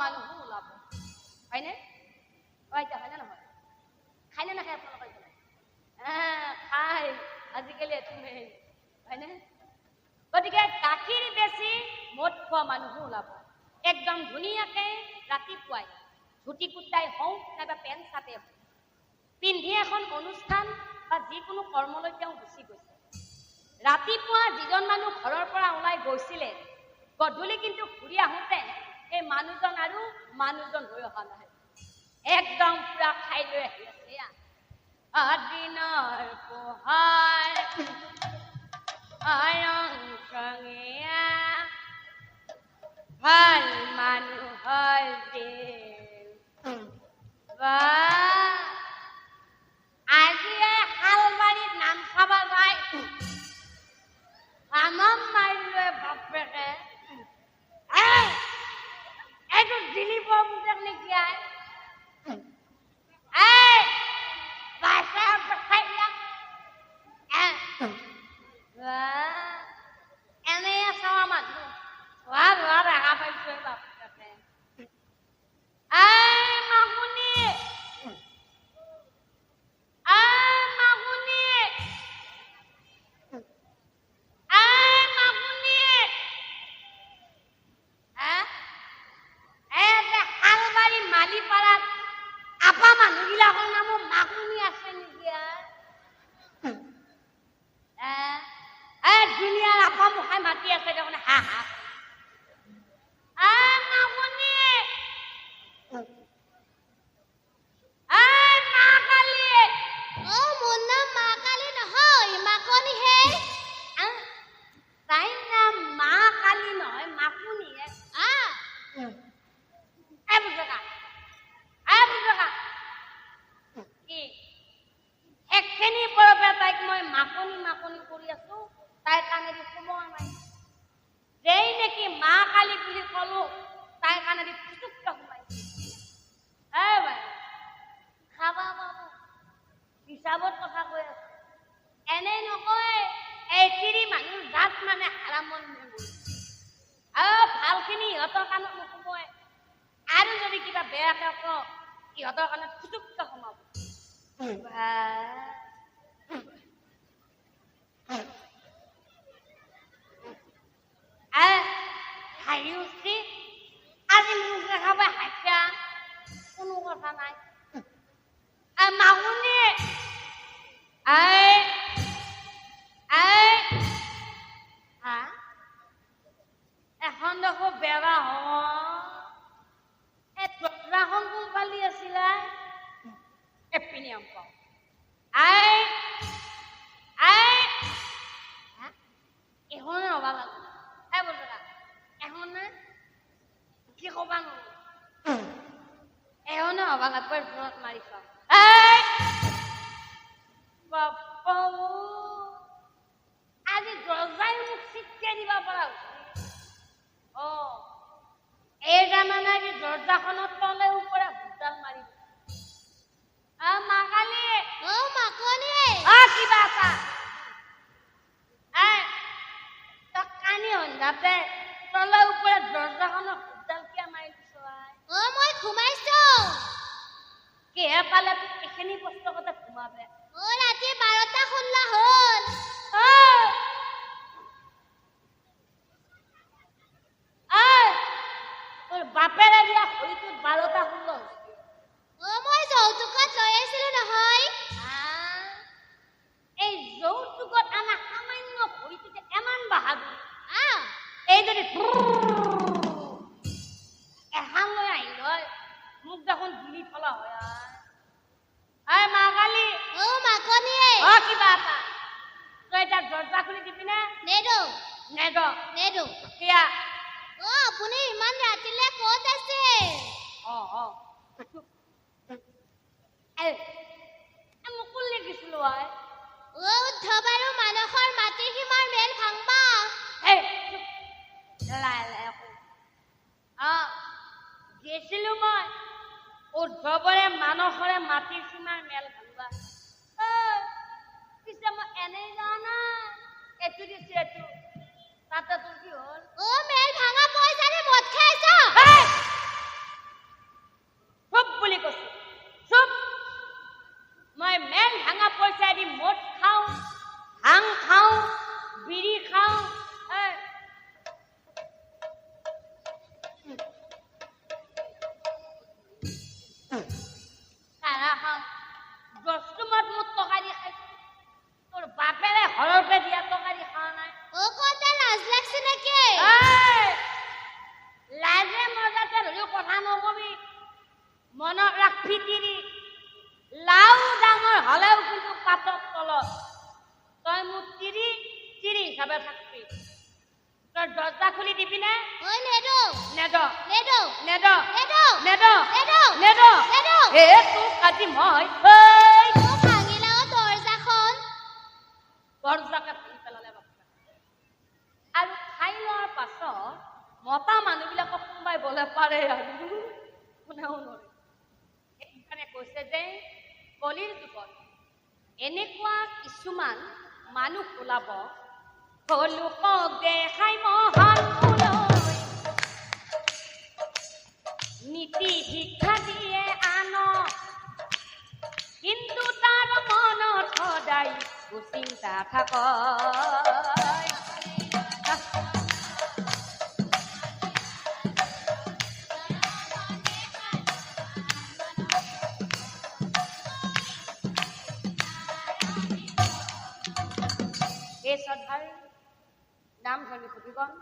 মানুহো ওলাব হয়নে এতিয়া হয়নে নহয় খায়নে নাখায় আপোনালোকৰ এইফালে আহ, খায় আজিকালি এইটো মেইন হয়নে গতিকে গাখীৰ বেছি মদ খোৱা মানুহো ওলাব একদম ধুনীয়াকৈ ৰাতিপুৱাই ধুতি কুৰ্তাই হওক নাইবা পেণ্ট হওক পিন্ধি এখন অনুষ্ঠান বা যিকোনো কৰ্মলৈ তেওঁ গুচি গৈছে ৰাতিপুৱা যিজন মানুহ ঘৰৰ পৰা ওলাই গৈছিলে গধূলি কিন্তু ঘূৰি আহোঁতে এই মানুহজন আৰু মানুহজন হৈ অহা নাই। একদম পুৰা খাই লৈ আহি আছে আদিনৰ পোহাৰ ভালো মানুহৰ দিন বাহ আজি এই শালবাৰীত নাম খাব যায় আমাক মাৰিলে तो दिलीप बाबू तक किया है জাত মানে হাৰামন ভালখিনি ইহঁতৰ কাণত নোসোমোৱাই আৰু যদি কিবা বেয়াকে কওঁ, ইহঁতৰ কাৰণে ফুটুককে সোমাব। হাঁহি উঠি, আজি মোক দেখাব হাঁচা কোনো কথা নাই। আই আই এই দৰাখন কোনফালে আছিলে? এপিনি আম পাওঁ। আই আই। হা? এখনে ৰবা লাগো। এই বজৰা এখনে কি ক'বা নোৱাৰো এখনে হবা লাগব চাওঁ এই বাপ্পা আজি দৰ্জাই মোক চিটকে দিব পৰা জানানে আজি তলে ওপৰে ভূতডাল মাৰি আ মাকালি অ মাকনিহে আ কিবা এটা এই তই কানি সন্ধাতে তলে দৰ্জাখনত ভূতডাল কিয় মাৰি দিছ আই? অ মই ঘুমাইছো। কিহে পালে? এইখিনি বস্তু কথা ঘুমাবে। অ ৰাতি বাৰটা ষোল্ল হ'ল কিয়া অ আপুনি ইমান ৰাতিলে ক'ত আছে অ অ এই এই মুকুলি দিছিলো আই অ উদ্ধৱ আৰু মানসৰ মাটিৰ সীমাৰ মেল ভাংবা এই লাই লাই আকৌ অ দিছিলো মই উদ্ধৱৰে মানসৰে মাটিৰ সীমাৰ মেল ভাঙবা পিছে মই এনেই যোৱা নাই এইটো দিছো এইটো তাতে তোৰ কি হ'ল। ও মেল ভাঙা পইচাৰে মদ খাইছ? পঠানো হবে মনত ৰাখি তিনি। লাও ডাঙৰ হ'লেও কিন্তু পাতক তলত। তই মোক তিৰি তিৰি হিচাপে থাকবি। তই দৰ্জা খুলি দিবি নে? নেদ। তোক আজি মই মানুহ ওলাব লোকক দেখাই মহান নীতি শিক্ষা দিয়ে আন। কিন্তু তাৰ মনত সদায় কুচিন্তা থাক এই শ্ৰদ্ধাৰ নাম ধৰ্মী সুধিগণ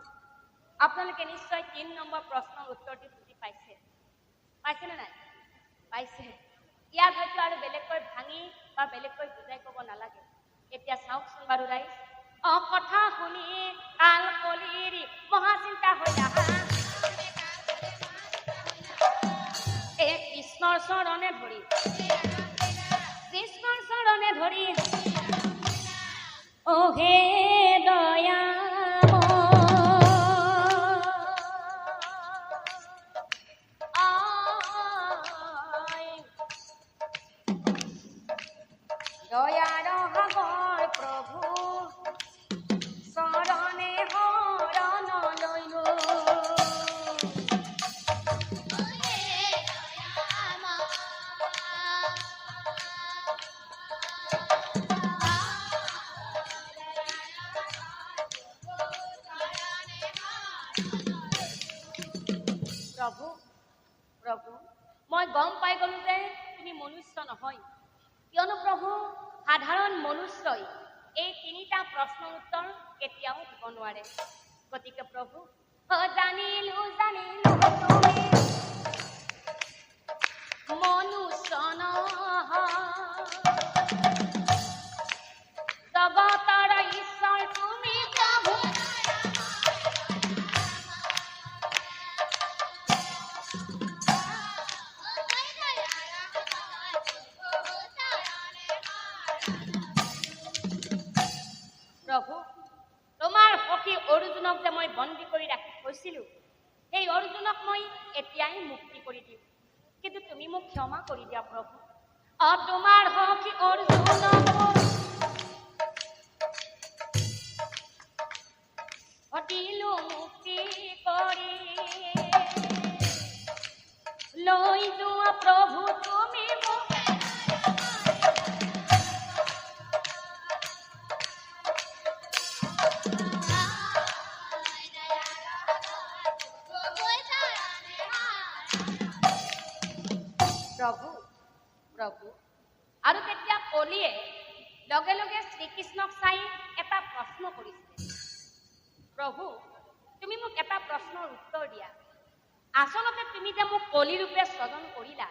আপোনালোকে নিশ্চয় তিন নম্বৰ প্ৰশ্নৰ উত্তৰটি বুজি পাইছে। পাইছেনে নাই? পাইছে। ইয়াত হয়তো আৰু বেলেগকৈ ভাঙি বা বেলেগকৈ বুজাই ক'ব নালাগে। এতিয়া চাওকচোন বাৰু ৰাইজ। প্ৰভু প্ৰভু মই গম পাই গলো যে তুমি মনুষ্য নহয়। কিয়নো প্ৰভু, সাধাৰণ মনুষ্যই এই তিনিটা প্ৰশ্নৰ উত্তৰ কেতিয়াও দিব নোৱাৰে। গতিকে প্ৰভু জানিলো জানিলো প্ৰভু তোমাৰ সখী অৰ্জুনক যে মই বন্দী কৰি ৰাখি থৈছিলো, সেই অৰ্জুনক মই এতিয়াই মুক্তি ক্ষমা করি দিয়া আর তোমার তোমাৰ সখী প্ৰভু। আৰু তেতিয়া কলিয়ে লগে লগে শ্ৰীকৃষ্ণক চাই এটা প্ৰশ্ন কৰিছিলে প্ৰভু তুমি মোক এটা প্ৰশ্নৰ উত্তৰ দিয়া। আচলতে তুমি যে মোক কলি ৰূপে স্বজন কৰিলা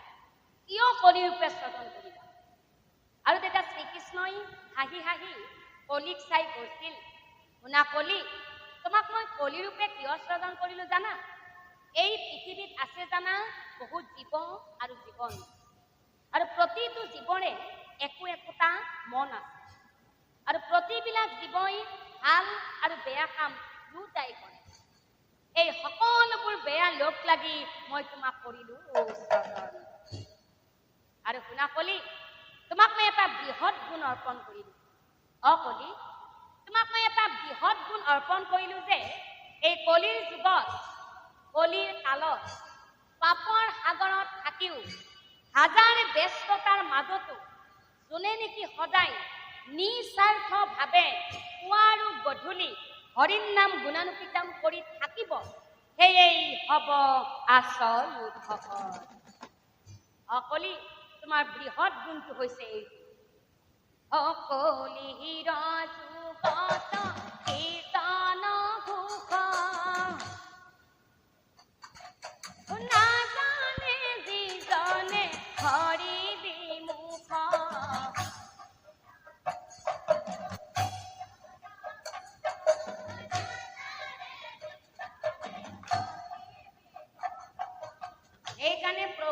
কিয় কলি ৰূপে স্বজন কৰিলা? আৰু তেতিয়া শ্ৰীকৃষ্ণই হাঁহি হাঁহি কলিক চাই কৈছিল শুনা কলি তোমাক মই কলি ৰূপে কিয় স্বজন কৰিলো জানা? এই পৃথিৱীত আছে জানা বহুত জীৱ আৰু জীৱন আৰু প্ৰতিটো জীৱৰে একো একোটা মন আছে। আৰু প্ৰতিবিলাক জীৱই ভাল আৰু বেয়া কাম দুটাই কৰে। এই সকলোবোৰ বেয়া লগ লাগি মই তোমাক কৰিলো আৰু শুনা কলি তোমাক মই এটা বৃহৎ গুণ অৰ্পণ কৰিলো। অ কলি তোমাক মই এটা বৃহৎ গুণ অৰ্পণ কৰিলো যে এই কলিৰ যুগত কলিৰ কালত পাপৰ সাগৰত থাকিও হাজাৰ ব্যস্ততাৰ মাজতো যোনে নেকি সদায় নিস্বাৰ্থভাৱে পুৱা আৰু গধূলি হৰিৰ নাম গুণানুকীৰ্তন কৰি থাকিব সেয়েই হ'ব আচল উৎসৱ অকলি তোমাৰ বৃহৎ গুণটো হৈছে এইটো। অকলি যুগত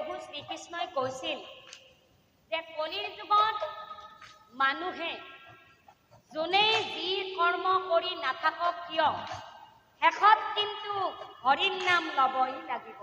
প্ৰভু শ্ৰীকৃষ্ণই কৈছিল যে কলিৰ যুগত মানুহে যোনেই যি কৰ্ম কৰি নাথাকক কিয় শেষত কিন্তু হৰিৰ নাম ল'বই লাগিব।